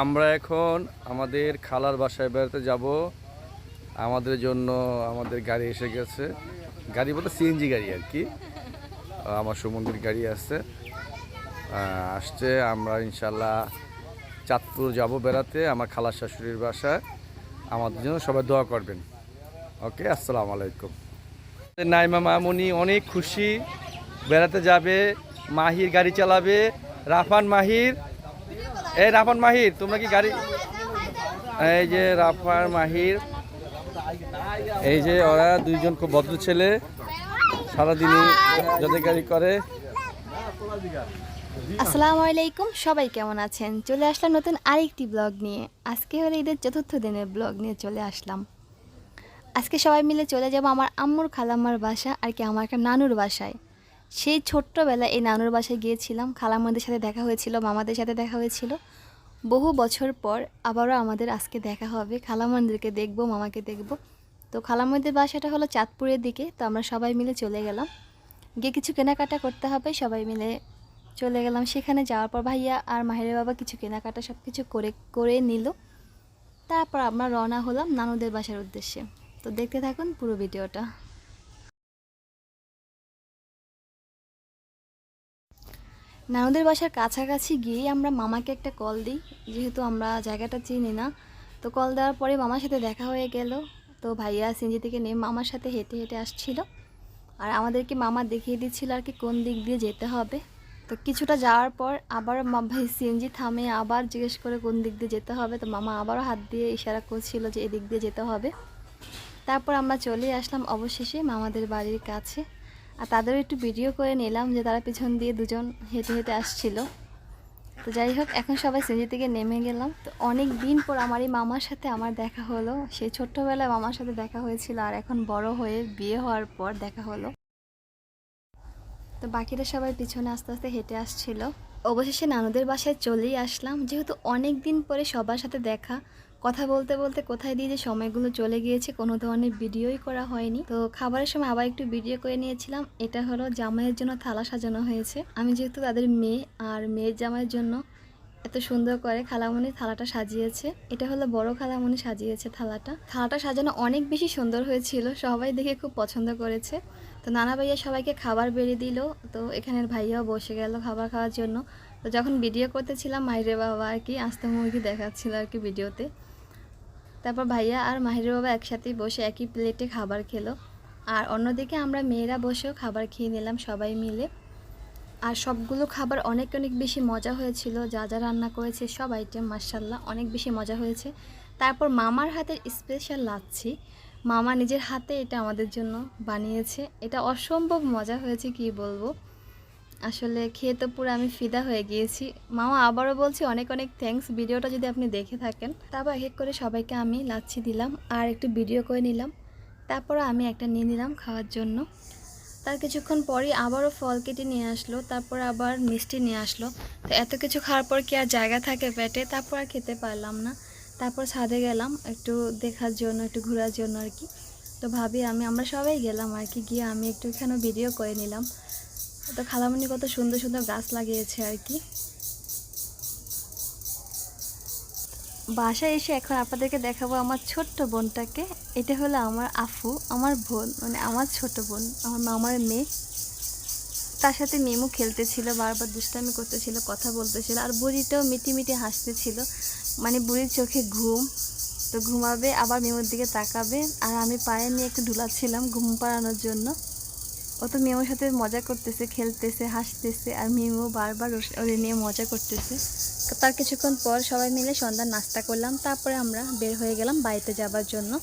আমরা এখন আমাদের খালার বাসায় বেড়াতে যাব। আমাদের জন্য আমাদের গাড়ি এসে গেছে। গাড়ি বলতে সিএনজি গাড়ি আর কি। আমার সুমন্দির গাড়ি আছে। আসছে, আমরা ইনশাল্লাহ চাঁদপুর যাব বেড়াতে আমার খালার শাশুড়ির বাসায়। আমাদের জন্য সবাই দোয়া করবেন। ওকে, আসসালামু আলাইকুম। নাইমা মামুনি অনেক খুশি। বেড়াতে যাবে, মাহির গাড়ি চালাবে, রাফান মাহির এই রাফান মাহির, তোমরা কি গাড়ি এই যে রাফান মাহির। এই যে ওরা দুইজন খুব ভদ্র ছেলে। সারাদিনই যাদের গাড়ি করে। আসসালামু আলাইকুম, সবাই কেমন আছেন? চলে আসলাম নতুন আরেকটি ব্লগ নিয়ে। আজকে হলো ঈদের চতুর্থ দিনের ব্লগ নিয়ে চলে আসলাম। আজকে সবাই মিলে চলে যাব আমার আম্মুর খালাম্মার বাসা আর কি আমার একটা নানুর বাসায়। সেই ছোট্টবেলায় এই নানুর বাসায় গিয়েছিলাম। খালাম্মাদের সাথে দেখা হয়েছিল, মামাদের সাথে দেখা হয়েছিল। বহু বছর পর আবারও আমাদের আজকে দেখা হবে। খালাম্মাদেরকে দেখব, মামাকে দেখব। তো খালাম্মাদের বাসাটা হলো চাঁদপুরের দিকে, তো আমরা সবাই মিলে চলে গেলাম। গিয়ে কিছু কেনাকাটা করতে হবে, সবাই মিলে চলে গেলাম। সেখানে যাওয়ার পর ভাইয়া আর মাহিরের বাবা কিছু কেনাকাটা সব কিছু করে করে নিল। তারপর আমরা রওনা হলাম নানুদের বাসার উদ্দেশ্যে। তো দেখতে থাকুন পুরো ভিডিওটা। নানুদের বাসার কাছাকাছি গিয়েই আমরা মামাকে একটা কল দিই, যেহেতু আমরা জায়গাটা চিনি না। তো কল দেওয়ার পরে মামার সাথে দেখা হয়ে গেল। তো ভাইয়া সিঞ্জি থেকে নেমে মামার সাথে হেঁটে হেঁটে আসছিল। আর আমাদেরকে মামা দেখিয়ে দিচ্ছিল আর কি কোন দিক দিয়ে যেতে হবে। তো কিছুটা যাওয়ার পর আবার ভাই সিএনজি থামে, আবার জিজ্ঞেস করে কোন দিক দিয়ে যেতে হবে। তো মামা আবারও হাত দিয়ে ইশারা করছিল যে এদিক দিয়ে যেতে হবে। তারপর আমরা চলে আসলাম অবশেষে মামাদের বাড়ির কাছে। আর তাদেরও একটু ভিডিও করে নিলাম যে তারা পিছন দিয়ে দুজন হেঁটে হেঁটে আসছিল। তো যাই হোক, এখন সবাই সিএনজি থেকে নেমে গেলাম। তো অনেক দিন পর আমার এই মামার সাথে আমার দেখা হলো। সেই ছোট্টবেলায় মামার সাথে দেখা হয়েছিল আর এখন বড় হয়ে বিয়ে হওয়ার পর দেখা হলো। তো বাকিরা সবাই পিছনে আস্তে আস্তে হেঁটে আসছিল। অবশেষে নানুদের বাসায় চলেই আসলাম। যেহেতু অনেক দিন পরে সবার সাথে দেখা কথা বলতে বলতে কোথায় দিয়ে যে সময়গুলো চলে গিয়েছে, কোনো ধরনের ভিডিওই করা হয়নি। তো খাবারের সময় আবার একটু ভিডিও করে নিয়েছিলাম। এটা হলো জামাইয়ের জন্য থালা সাজানো হয়েছে। আমি যেহেতু তাদের মেয়ে, আর মেয়ের জামাইয়ের জন্য এত সুন্দর করে খালামণি থালাটা সাজিয়েছে। এটা হলো বড় খালামণি সাজিয়েছে থালাটা। থালাটা সাজানো অনেক বেশি সুন্দর হয়েছিল, সবাই দেখে খুব পছন্দ করেছে। তো নানা ভাইয়া সবাইকে খাবার বেড়ে দিল। তো এখানের ভাইয়াও বসে গেল খাবার খাওয়ার জন্য। তো যখন ভিডিও করতেছিলাম মাহিরে বাবা আর কি আস্তে মুরগি দেখাচ্ছিল আর কি ভিডিওতে। তারপর ভাইয়া আর মাহিরে বাবা একসাথেই বসে একই প্লেটে খাবার খেলো। আর অন্যদিকে আমরা মেয়েরা বসেও খাবার খেয়ে নিলাম সবাই মিলে। আর সবগুলো খাবার অনেক অনেক বেশি মজা হয়েছিল। যা যা রান্না করেছে সব আইটেম মার্শাল্লাহ অনেক বেশি মজা হয়েছে। তারপর মামার হাতের স্পেশাল লাচ্ছি। মামা নিজের হাতে এটা আমাদের জন্য বানিয়েছে। এটা অসম্ভব মজা হয়েছে, কি বলব? আসলে খেয়ে তো পুরো আমি ফিদা হয়ে গিয়েছি। মামা আবারও বলছি অনেক অনেক থ্যাঙ্কস ভিডিওটা যদি আপনি দেখে থাকেন। তারপর এক এক করে সবাইকে আমি লাচ্ছি দিলাম আর একটু ভিডিও করে নিলাম। তারপর আমি একটা নিয়ে নিলাম খাওয়ার জন্য। তার কিছুক্ষণ পরই আবারও ফল কেটে নিয়ে আসলো, তারপর আবার মিষ্টি নিয়ে আসলো। তো এত কিছু খাওয়ার পর কি আর জায়গা থাকে পেটে? তারপর আর খেতে পারলাম না। তারপর ছাদে গেলাম একটু দেখার জন্য, একটু ঘোরার জন্য আর কি। তো ভাবি আমি, আমরা সবাই গেলাম আর কি, গিয়ে আমি একটু ভিডিও করে নিলাম। তো খালামণি কত সুন্দর সুন্দর গাছ লাগিয়েছে আর কি। বাসায় এসে এখন আপনাদেরকে দেখাবো আমার ছোট্ট বোনটাকে। এটা হলো আমার আফু, আমার বোন মানে আমার ছোট বোন, আমার মামার মেয়ে। তার সাথে মেমু খেলতেছিল, বারবার দুষ্টামি করতেছিল, কথা বলতেছিল, আর বুড়িটাও মিটি মিটি হাসতেছিল। মানে বুড়ির চোখে ঘুম, তো ঘুমাবে, আবার মেমুর দিকে তাকাবে। আর আমি পায়ে নিয়ে একটু ঢুলাচ্ছিলাম ঘুম পাড়ানোর জন্য। ও তো মেমোর সাথে মজা করতেছে, খেলতেছে, হাসতেছে আর মেমো বারবার ওর- নিয়ে মজা করতেছে। তো তার কিছুক্ষণ পর সবাই মিলে সন্ধ্যার নাস্তা করলাম, তারপরে আমরা বের হয়ে গেলাম বাড়িতে যাবার জন্য।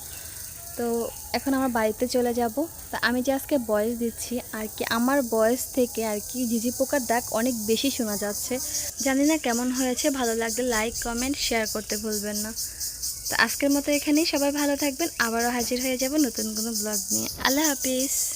তো এখন আমার বাড়িতে চলে যাব। তা আমি যে আজকে বয়স দিচ্ছি, আর কি আমার বয়স থেকে আর কি ঝিঝি পোকার ডাক অনেক বেশি শোনা যাচ্ছে। জানি না কেমন হয়েছে, ভালো লাগলে লাইক কমেন্ট শেয়ার করতে ভুলবেন না। তো আজকের মতো এখানেই সবাই ভালো থাকবেন, আবারও হাজির হয়ে যাব নতুন কোনো ব্লগ নিয়ে। আল্লাহ হাফিজ।